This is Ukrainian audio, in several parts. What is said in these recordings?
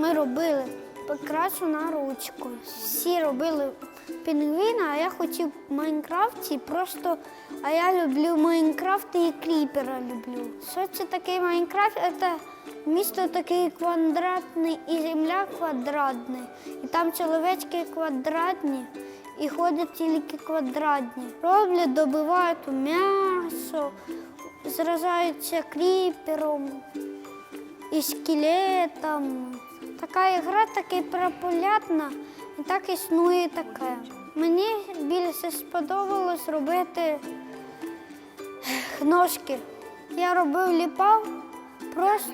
ми робили прикрасу на ручку. Всі робили пінгвіна, а я хотів в Майнкрафті просто. А я люблю Майнкрафт і кріпера люблю. Що це таке Майнкрафт? Це місто таке квадратне і земля квадратна. І там чоловічки квадратні і ходять тільки квадратні. Роблять, добивають м'ясо, зражаються кріпером і скелетом. Така ігра таки популярна і так існує таке. Мені більше сподобалось робити ножки. Я робив ліпав, просто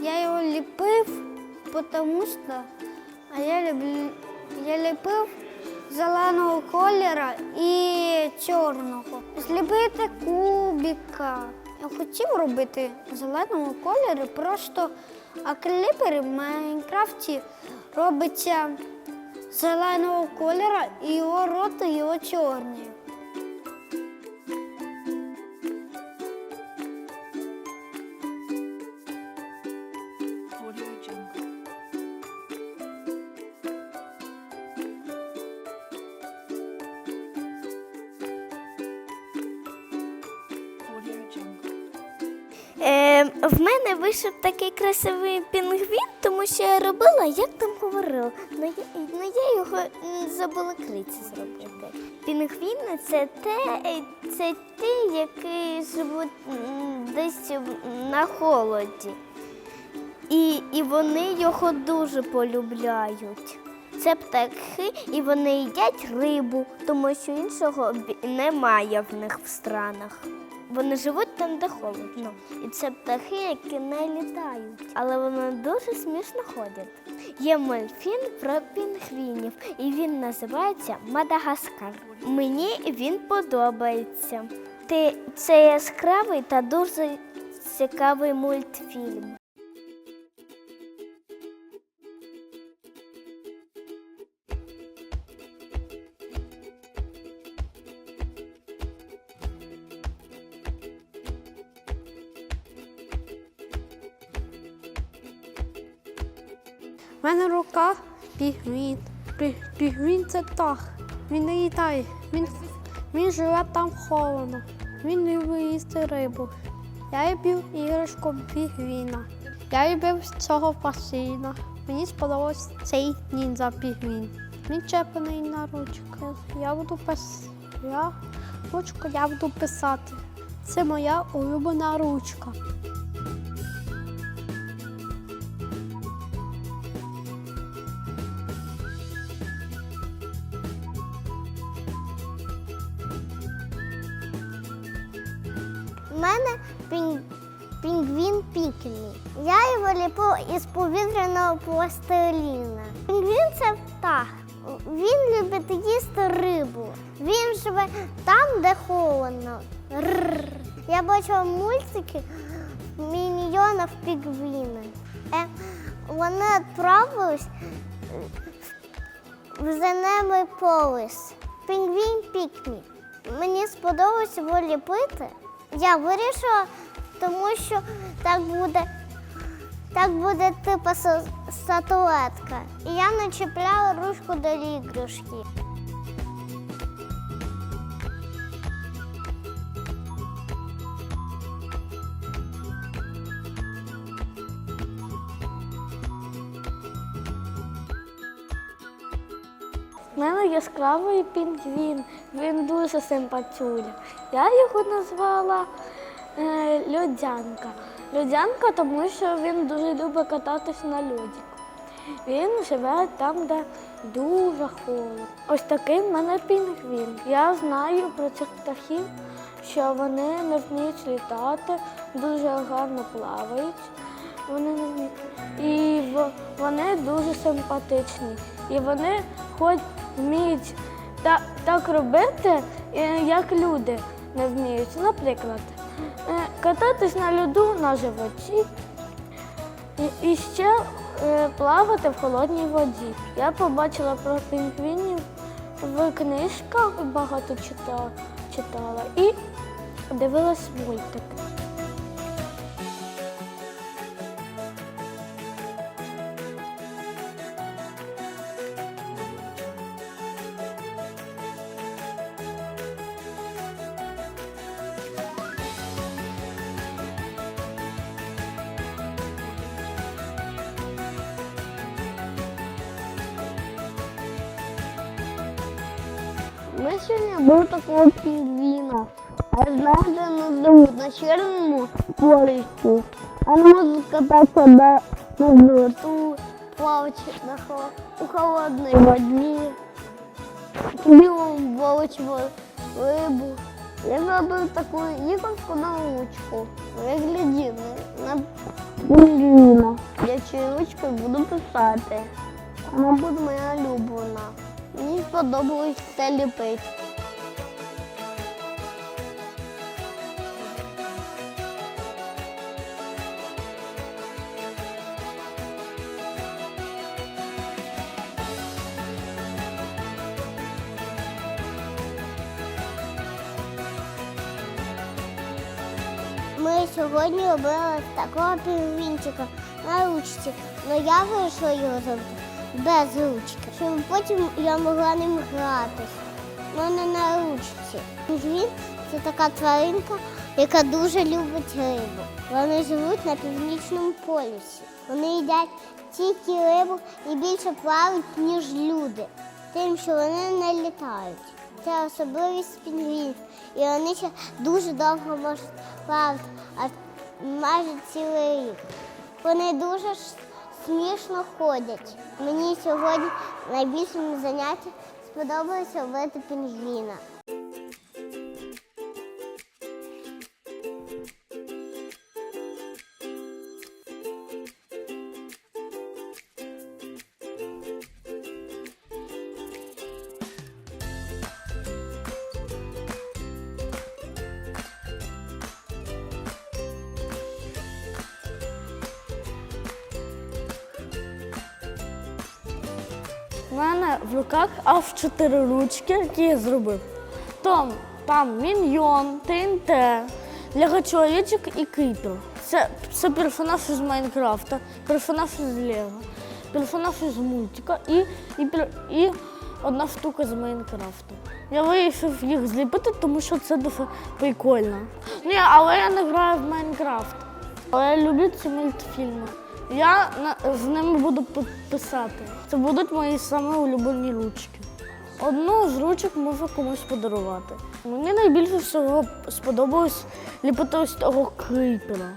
я його ліпив, тому що а я люблю, я ліпив зеленого кольору і чорного. Зліпити кубика. Я хотів робити зеленого кольору, просто а кліпери в Майнкрафті робиться зеленого кольору і його рот, і його чорний. В мене вийшов такий красивий пінгвін, тому що я робила, як там говорила. Ну я, ну, я його забула криці зробити. Пінгвіни це те, це ті, які живуть десь на холоді. І, і вони його дуже полюбляють. Це птахи, і вони їдять рибу, тому що іншого немає в них в странах. Вони живуть там, де холодно. І це птахи, які не літають, але вони дуже смішно ходять. Є мультфільм про пінгвінів, і він називається Мадагаскар. Мені він подобається. Це яскравий та дуже цікавий мультфільм. У мене в руках пігвін. Це птах. Він не літає. Він, він живе там холодно. Він любить їсти рибу. Я любив іграшку пігвіна. Я любив цього пасіна. Мені сподобався цей ніндзя пігвін. Він чеплений на ручку. Я буду пис... Я ручку я буду писати. Це моя улюблена ручка. Мене пінг... пінгвін Пікмі. Я його ліплю із повітряного пластиліна. Пінгвін це птах. Він любить їсти рибу. Він живе там, де холодно. Рррр. Я бачила мультики міньйонів пінгвіни. Е, вони відправились е, в зеневий полис. Пінгвін Пікмі. Мені сподобалось його ліпити. Я вирішила, тому що так буде, так буде типу статуетка. І я начепляла ручку до іграшки. У мене яскравий пінгвін, він дуже симпатюля. Я його назвала е, Льодянка. Льодянка, тому що він дуже любить кататись на льоді. Він живе там, де дуже холодно. Ось такий в мене пінгвін. Я знаю про цих птахів, що вони не вміють літати, дуже гарно плавають. Вони не вміють. І вони дуже симпатичні. І вони хоч вміють та, так робити, е, як люди не вміють. Наприклад, е, кататись на льоду на животі і, ще е, плавати в холодній воді. Я побачила про пінгвінів в книжках, багато читала, читала і дивилась мультики. Ми сьогодні був такого пінгвіна. А знаєте, назовуть на червоному поліску. А не можу кататися на, на золоту, плавати на хо- у холодній воді, білому волочу рибу. Я зробив таку іграшку на ручку. Вигляді на пінгвіна. Я цією ручкою буду писати. Вона буде моя улюблена. Сподобалось це ліпити. Ми сьогодні робили такого пінгвінчика на ручці, але я вирішила його зробити без ручки, щоб потім я могла ним гратись. але не на ручці. Пінгвін це така тваринка, яка дуже любить рибу. Вони живуть на північному полюсі. Вони їдять тільки рибу і більше плавають, ніж люди, тим, що вони не літають. Це особливість пінгвінів. І вони ще дуже довго можуть плавати, а майже цілий рік. Вони дуже смішно ходять. Мені сьогодні найбільшим заняттям сподобалося ловити пінгвіна. У мене в руках аж чотири ручки, які я зробив. Там, там Міньйон, ТНТ, Лего чоловічок і Кипр. Це, це персонаж з Майнкрафта, персонаж з Лего, персонаж з мультика і, і, і одна штука з Майнкрафта. Я вирішив їх зліпити, тому що це дуже прикольно. Ні, але я не граю в Майнкрафт. Але я люблю ці мультфільми. Я з ними буду пи- писати. Це будуть мої саме улюблені ручки. Одну з ручок можу комусь подарувати. Мені найбільше всього сподобалось ліпити ось того крипера.